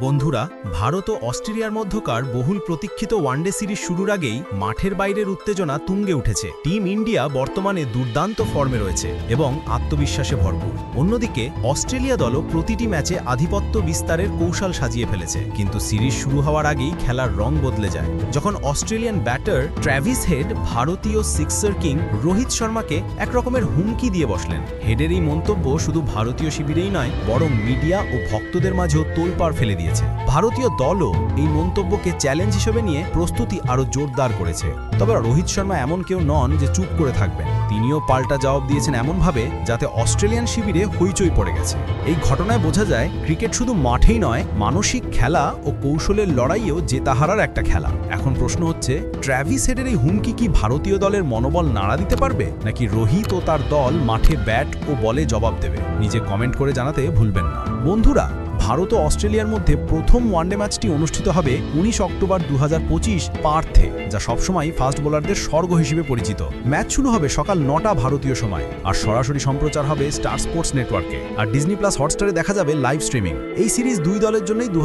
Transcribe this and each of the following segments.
বন্ধুরা, ভারত ও অস্ট্রেলিয়ার মধ্যকার বহুল প্রতীক্ষিত ওয়ানডে সিরিজ শুরুর আগেই মাঠের বাইরের উত্তেজনা তুঙ্গে উঠেছে। টিম ইন্ডিয়া বর্তমানে দুর্দান্ত ফর্মে রয়েছে এবং আত্মবিশ্বাসে ভরপুর। অন্যদিকে, অস্ট্রেলিয়া দলও প্রতিটি ম্যাচে আধিপত্য বিস্তারের কৌশল সাজিয়ে ফেলেছে। কিন্তু সিরিজ শুরু হওয়ার আগেই খেলার রং বদলে যায়। যখন অস্ট্রেলিয়ান ব্যাটার ট্র্যাভিস হেড, ভারতীয় সিক্সার কিং রোহিত শর্মাকে একরকমের হুমকি দিয়ে বসলেন। হেডের এই মন্তব্য শুধু ভারতীয় শিবিরেই নয়, বরং মিডিয়া ও ভক্তদের মাঝেও তোলপাড় ফেলে দিয়েছে। ভারতীয় দলও এই মন্তব্যকে চ্যালেঞ্জ হিসেবে নিয়ে প্রস্তুতি আরও জোরদার করেছে। তবে রোহিত শর্মা এমন কেউ নন যে চুপ করে থাকবেন। তিনিও পাল্টা জবাব দিয়েছেন এমনভাবে যাতে অস্ট্রেলিয়ান শিবিরে হইচই পড়ে গেছে। এই ঘটনায় বোঝা যায়, ক্রিকেট শুধু মাঠেই নয়, মানসিক খেলা ও কৌশলের লড়াইয়েও জেতাহারার একটা খেলা। এখন প্রশ্ন হচ্ছে, ট্র্যাভিস হেডের এই হুমকি কি ভারতীয় দলের মনোবল নাড়া দিতে পারবে? নাকি রোহিত ও তার দল মাঠে ব্যাট ও বলে জবাব দেবে? নিজে কমেন্ট করে জানাতে ভুলবেন না। বন্ধুরা ভারত ও অস্ট্রেলিয়ার মধ্যে প্রথম ওয়ানডে ম্যাচটি অনুষ্ঠিত হবে উনিশ অক্টোবর দু হাজার পঁচিশ পার্থে, যা সবসময় ফাস্ট বোলারদের স্বর্গ হিসেবে পরিচিত। ম্যাচ শুরু হবে সকাল নটা ভারতীয় সময়, আর সরাসরি সম্প্রচার হবে স্টার স্পোর্টস নেটওয়ার্কে। আর ডিজনি প্লাস হটস্টারে দেখা যাবে লাইভ স্ট্রিমিং। এই সিরিজ দুই দলের জন্যই দু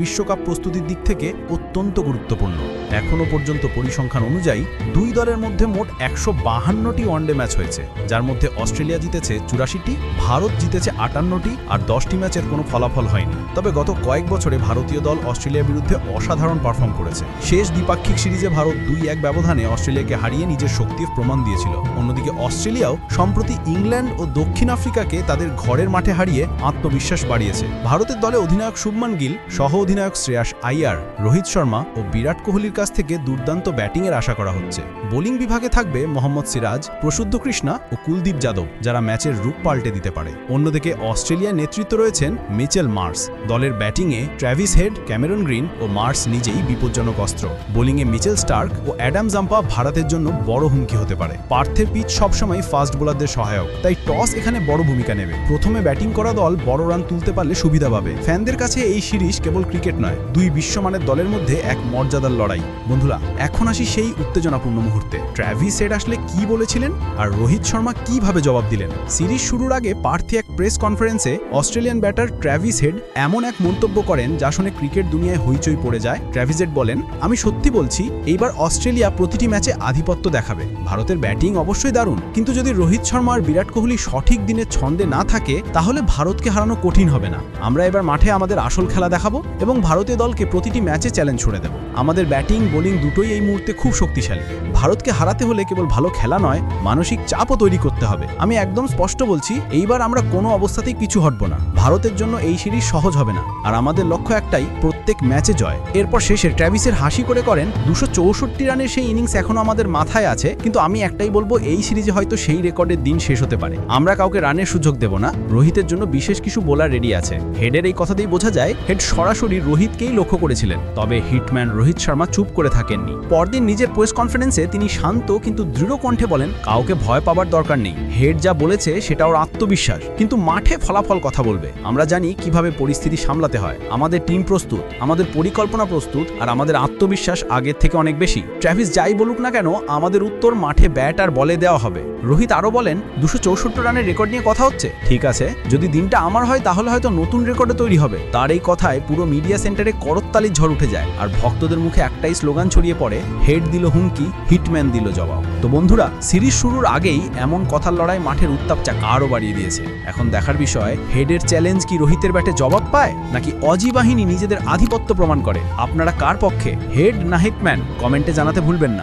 বিশ্বকাপ প্রস্তুতির দিক থেকে অত্যন্ত গুরুত্বপূর্ণ। এখনও পর্যন্ত পরিসংখ্যান অনুযায়ী দুই দলের মধ্যে মোট একশো বাহান্নটি ওয়ানডে ম্যাচ হয়েছে, যার মধ্যে অস্ট্রেলিয়া জিতেছে চুরাশিটি, ভারত জিতেছে আটান্নটি আর দশটি ম্যাচের কোনো ফলাফল হয়নি। তবে গত কয়েক বছরে ভারতীয় দল অস্ট্রেলিয়ার বিরুদ্ধে অসাধারণ পারফর্ম করেছে। শেষ দ্বিপাক্ষিক সিরিজে ভারত দুই এক ব্যবধানে অস্ট্রেলিয়াকে হারিয়ে নিজের শক্তির প্রমাণ দিয়েছিল। অন্যদিকে অস্ট্রেলিয়াও, সম্প্রতি ইংল্যান্ড ও দক্ষিণ আফ্রিকাকে তাদের ঘরের মাঠে হারিয়ে আত্মবিশ্বাস বাড়িয়েছে। ভারতের দলে অধিনায়ক শুভমান গিল সহ অধিনায়ক শ্রেয়াস আইয়ার রোহিত শর্মা ও বিরাট কোহলির কাছ থেকে দুর্দান্ত ব্যাটিংয়ের আশা করা হচ্ছে। বোলিং বিভাগে থাকবে মোহাম্মদ সিরাজ প্রসুদ্ধ কৃষ্ণা ও কুলদীপ যাদব, যারা ম্যাচের রূপ পাল্টে দিতে পারে। অন্যদিকে অস্ট্রেলিয়ার নেতৃত্ব রয়েছেন মিচেল মার্স। দলের ব্যাটিংয়ে ট্র্যাভিস হেড, ক্যামেরন গ্রিন ও মার্স নিজেই বিপজ্জনক অস্ত্র। বোলিংয়ে মিচেল স্টার্ক ও অ্যাডাম জাম্পা ভারতের জন্য বড় হুমকি হতে পারে। পার্থের পিচ সবসময় ফাস্ট বোলারদের সহায়ক, তাই টস এখানে বড় ভূমিকা নেবে। প্রথমে ব্যাটিং করা দল বড় রান তুলতে পারলে সুবিধা পাবে। ফ্যানদের কাছে এই সিরিজ কেবল ক্রিকেট নয়, দুই বিশ্বমানের দলের মধ্যে এক মর্যাদার লড়াই। বন্ধুরা, এখন আসি সেই উত্তেজনাপূর্ণ মুহূর্তে। ট্র্যাভিস হেড আসলে কি বলেছিলেন? আর রোহিত শর্মা কীভাবে জবাব দিলেন? সিরিজ শুরুর আগে পার্থে এক প্রেস কনফারেন্সে অস্ট্রেলিয়ান ব্যাটার ট্র্যাভিস হেড এমন এক মন্তব্য করেন যা শুনে ক্রিকেট দুনিয়ায় হইচই পড়ে যায়। ট্র্যাভিস হেড বলেন, আমি সত্যি বলছি, এইবার অস্ট্রেলিয়া প্রতিটি ম্যাচে আধিপত্য দেখাবে। ভারতের ব্যাটিং অবশ্যই দারুণ। কিন্তু যদি রোহিত শর্মা আর বিরাট কোহলি সঠিক দিনে ছন্দে না থাকে, তাহলে ভারতকে হারানো কঠিন হবে না। আমরা এবার মাঠে আমাদের আসল খেলা দেখাবো এবং ভারতীয় দলকে প্রতিটি ম্যাচে চ্যালেঞ্জ ছুড়ে দেব। আমাদের ব্যাটিং বোলিং দুটোই এই মুহূর্তে খুব শক্তিশালী। ভারতকে হারাতে হলে কেবল ভালো খেলা নয়, মানসিক চাপও তৈরি করতে হবে। আমি একদম স্পষ্ট বলছি, এইবার আমরা কোনো অবস্থাতেই কিছু হটব না। ভারতের জন্য এই সিরিজ সহজ হবে না। আর আমাদের লক্ষ্য একটাই, প্রত্যেক ম্যাচে জয়। এরপর শেষে ট্র্যাভিসের হাসি করে করেন দুশো রানের সেই ইনিংস এখনও আমাদের মাথায় আছে, কিন্তু আমি একটাই বলব, এই সিরিজে হয়তো সেই রেকর্ডের দিন শেষ হতে পারে। আমরা কাউকে রানের সুযোগ দেব না, রোহিতের জন্য বিশেষ কিছু বোলার রেডি আছে। হেডের এই কথাতেই বোঝা যায়, হেড সরাসরি রোহিতকেই লক্ষ্য করেছিলেন। তবে হিটম্যান রোহিত শর্মা চুপ করে থাকেননি। পরদিন নিজের প্রেস কনফারেন্সে তিনি শান্ত কিন্তু দৃঢ় কণ্ঠে বলেন, কাউকে ভয় পাবার দরকার নেই। হেড যা বলেছে সেটা ওর আত্মবিশ্বাস। কিন্তু মাঠে ফলাফল কথা বলবে। আমরা জানি কীভাবে পরিস্থিতি সামলাতে হয়। আমাদের টিম প্রস্তুত, আমাদের পরিকল্পনা প্রস্তুত, আর আমাদের আত্মবিশ্বাস আগের থেকে অনেক বেশি। ট্র্যাভিস যাই বলুক না কেন, আমাদের উত্তর মাঠে ব্যাট আর বলে দেওয়া হবে। রোহিত আরও বলেন, দুশো চৌষট্টি রানের রেকর্ড নিয়ে কথা হচ্ছে। ঠিক আছে, যদি দিনটা আমার হয়, তাহলে হয়তো নতুন রেকর্ডে তৈরি হবে। তার এই কথায় পুরো মিডিয়া সেন্টারে করত্তালির ঝড় উঠে যায়, আর ভক্তদের মুখে একটাই স্লোগান ছড়িয়ে পড়ে, হেড দিল হুমকি, হিটম্যান দিল জবাব। তো বন্ধুরা, সিরিজ শুরুর আগেই এমন কথার লড়াই মাঠের উত্তাপ চাক আরও বাড়িয়ে দিয়েছে। এখন দেখার বিষয়, হেডের চ্যালেঞ্জ কি রোহিতের ব্যাটে জবাব পায়? নাকি অজি বাহিনী নিজেদের আধিপত্য প্রমাণ করে? আপনারা কার পক্ষে? হেড না হিটম্যান? কমেন্টে জানাতে ভুলবেন না।